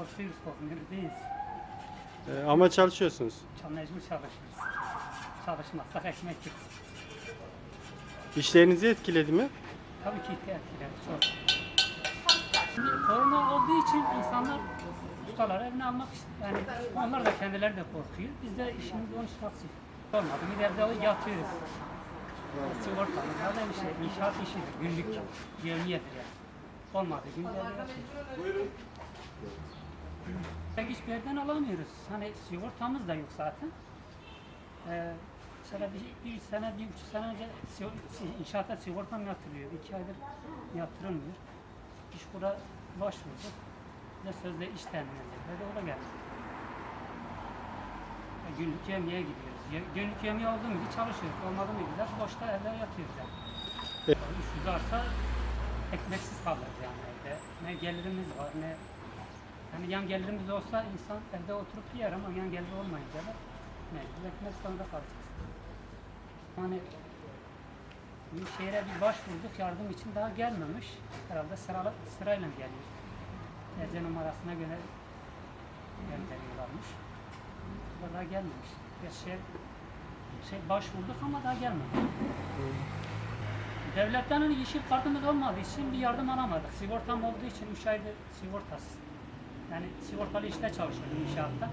korkuyoruz, korkmuyoruz değiliz. Ee, ama çalışıyorsunuz. Çok mecbur çalışıyoruz. Çalışmazsak ekmek yok. İşlerinizi etkiledi mi? Tabii ki etkiledi çok. Şimdi korona olduğu için insanlar ustalar evine almak yani onlar da kendileri de korkuyor. Biz de işimiz onun için haksız. Olmadı. Bir de evde yatıyoruz. Sigortamız ya da bir şey, inşaat işidir, günlük yevmiyedir yani. Olmadı günde evde yatıyoruz. Hiçbir yerden alamıyoruz. Hani sigortamız da yok zaten. Ee, mesela bir, bir sene, bir buçuk sene önce sig- si- inşaata sigortam yatırılıyor. İki aydır yatırılmıyor. İş kura başvurdu. Bize sözde iş edecek. Ve de o da geldi. Ya günlük yemeğe gidiyoruz. Ye- günlük yemeği oldu mu çalışıyoruz. Olmadı mı gider boşta evde yatıyoruz yani. E- İş uzarsa ekmeksiz kalırız yani evde. Ne gelirimiz var ne Hani yan gelirimiz olsa insan evde oturup yer ama yan gelir olmayınca da mecbur ekmek zorunda kalacağız. Bir şehre bir başvurduk yardım için daha gelmemiş. Herhalde sıralı, sırayla geliyor. Ece numarasına göre gönderiyorlarmış. Bu daha gelmemiş. Bir şey, şey başvurduk ama daha gelmemiş. Devletten hani yeşil kartımız olmadığı için bir yardım alamadık. Sigortam olduğu için 3 aydır sigortasız. Yani sigortalı işte çalışıyorum inşaatta.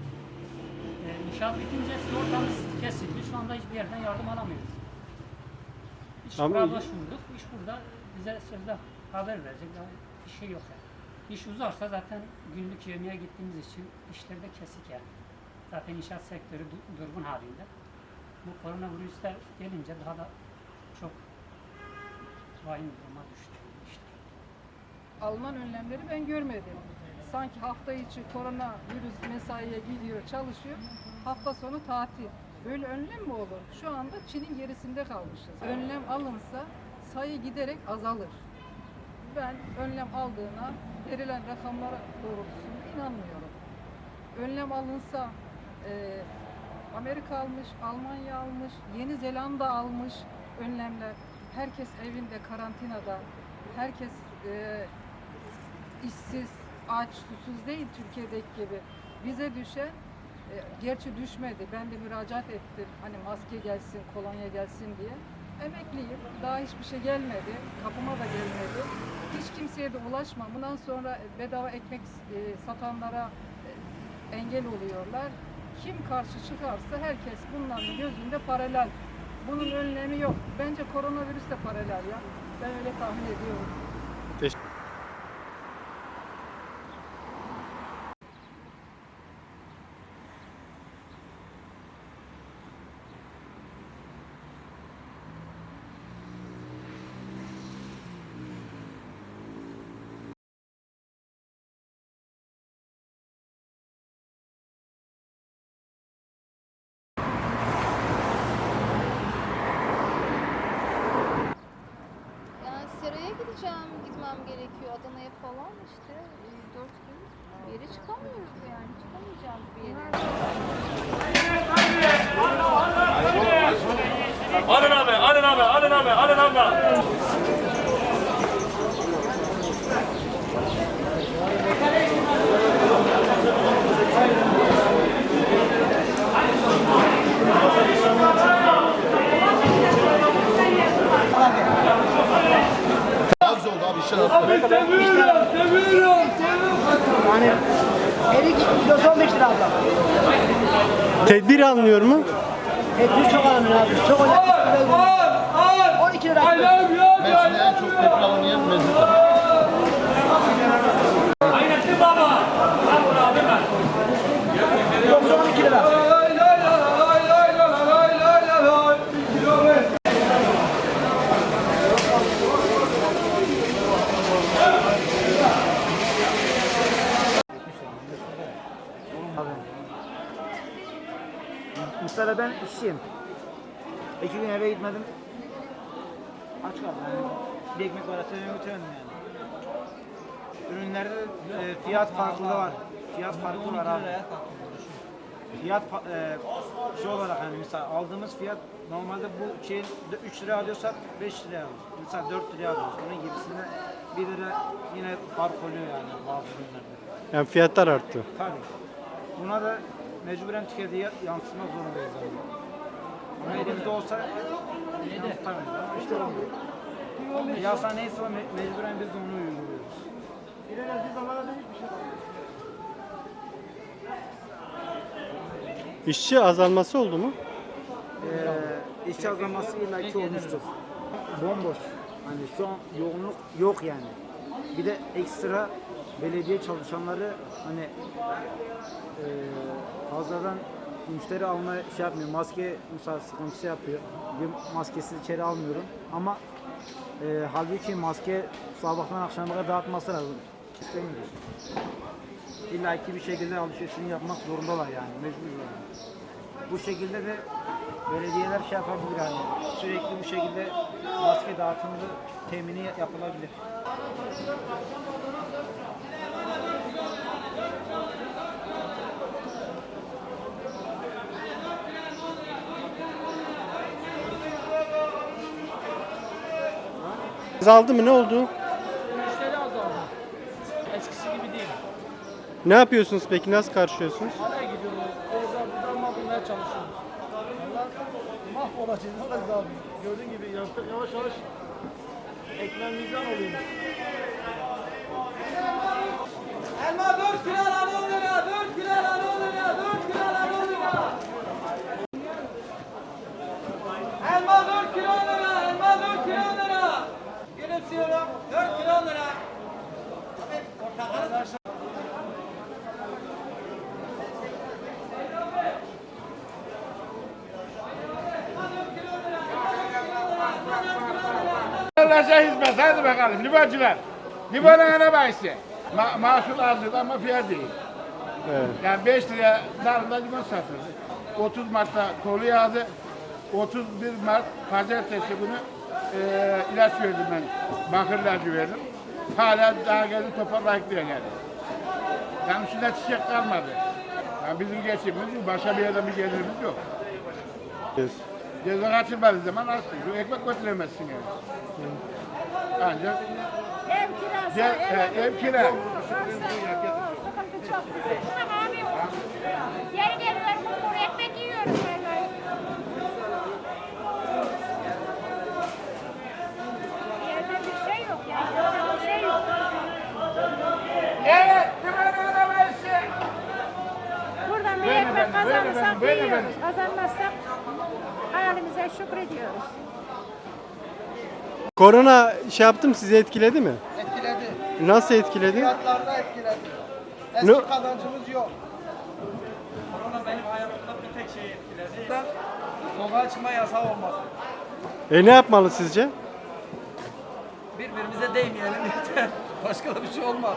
Ee, inşaat bitince sigortamız kesildi. Şu anda hiçbir yerden yardım alamıyoruz. İş Ama- burada başvurduk. İş burada bize sözde haber verecek. Daha bir şey yok yani. İş uzarsa zaten günlük yemeğe gittiğimiz için işleri de kesik yani. Zaten inşaat sektörü du- durgun halinde. Bu koronavirüsler gelince daha da çok vahim duruma düştü. işte. Alınan önlemleri ben görmedim. Sanki hafta içi korona virüs mesaiye gidiyor, çalışıyor. Hafta sonu tatil. Böyle önlem mi olur? Şu anda Çin'in gerisinde kalmışız. Önlem alınsa sayı giderek azalır. Ben önlem aldığına verilen rakamlara doğrultusunda inanmıyorum. Önlem alınsa e, Amerika almış, Almanya almış, Yeni Zelanda almış önlemler. Herkes evinde karantinada, herkes e, işsiz, aç, susuz değil Türkiye'deki gibi. Bize düşen, e, gerçi düşmedi, ben de müracaat ettim hani maske gelsin, kolonya gelsin diye. Emekliyim, daha hiçbir şey gelmedi, kapıma da gelmedi. Hiç kimseye de ulaşma. Bundan sonra bedava ekmek e, satanlara e, engel oluyorlar. Kim karşı çıkarsa herkes bunların gözünde paralel. Bunun önlemi yok. Bence koronavirüs de paralel ya. Ben öyle tahmin ediyorum. Teş- Yani gideceğim, gitmem gerekiyor Adana'ya falan işte. E, dört gün bir yere çıkamıyoruz yani. Çıkamayacağım bir yere. Alın abi, alın abi, alın abi, alın abi. Tedbir alınıyor mu? Hepsi çok alınır abi. Çok olacak. 12 lira. Mersin'de en çok tepki alan yer Mersin. Kilosu 12 lira. Mesela ben işçiyim. İki gün eve gitmedim. Aç kaldım. Yani bir ekmek parası evime götüremedim yani. Ürünlerde e, fiyat farklılığı var. Fiyat farkı var abi. Fiyat fa- e, şey olarak hani mesela aldığımız fiyat normalde bu şeyin 3 lira alıyorsak 5 lira alıyoruz. Mesela 4 lira alıyoruz. Onun gibisinde 1 lira yine fark oluyor yani bazı ürünlerde. Yani fiyatlar arttı. Tabii. Buna da mecburen tüketiye yansıtmak zorundayız. Ama elimizde olsa yansıtamayız. Ama işte olmuyor. Yasa neyse me- mecburen biz onu uyguluyoruz. İşçi azalması oldu mu? Ee, işçi azalması illaki olmuştur. Bomboş. Hani şu an yoğunluk yok yani. Bir de ekstra belediye çalışanları hani e, fazladan müşteri alma şey yapmıyor. Maske mesela sıkıntısı yapıyor. Bir maskesiz içeri almıyorum. Ama e, halbuki maske sabahtan akşama kadar dağıtması lazım. İstemiyoruz. İlla ki bir şekilde alışverişini yapmak zorundalar yani. Mecbur yani. Bu şekilde de belediyeler şey yapabilir hani sürekli bu şekilde maske dağıtımı temini yapılabilir. Azaldı mı? Ne oldu? Müşteri azaldı. Eskisi gibi değil. Ne yapıyorsunuz peki? Nasıl karşılıyorsunuz? Hala gidiyoruz. Orada buradan mal bulmaya çalışıyoruz. Mahvolacağız. Ne olacağız abi? Gördüğün gibi yavaş yavaş, yavaş ekmeğimizden oluyoruz. Elma 4 kilo lan 10 lira, 4 kilo lan 10 lira, 4 kilo lan 10 lira. Elma 4 kilo 10 lira, elma 4 kilo 10 lira. Gülümsüyorum, 4 kilo 10 lira. Abi portakalı Hizmet hadi bakalım limancılar. Limanın ne bahsi? Ma mahsul azdır ama fiyat değil. Evet. Yani 5 liraya darında limon satıldı. 30 Mart'ta kolu yağdı. 31 Mart pazartesi günü eee ilaç verdim ben. Bakır ilacı verdim. Hala daha geldi toparlayıklıyor yani. Yani üstünde çiçek kalmadı. Yani bizim geçimimiz bu. Başka bir yerden bir gelirimiz yok. Yes. Ceza kaçırmadığı zaman. Şu ekmek götüremezsin yani. Ancak Ev kirası, Gel, e, ev kira. sıkıntı çok güzel. Abi Yeri geliyor bulgur ekmek yiyoruz. Yerde bir şey yok yani. Yapacak bir şey yok. Evet? Buradan bir ekmek kazanırsak yiyoruz. Kazanmazsak halimize şükrediyoruz. Korona şey yaptım sizi etkiledi mi? etkiledi. Nasıl etkiledi? Fiyatlarda etkiledi. Eski Ne- kazancımız yok. Korona benim hayatımda bir tek şey etkiledi. Sokağa çıkma yasağı olması. E ne yapmalı sizce? Birbirimize değmeyelim yeter. Başka da bir şey olmaz.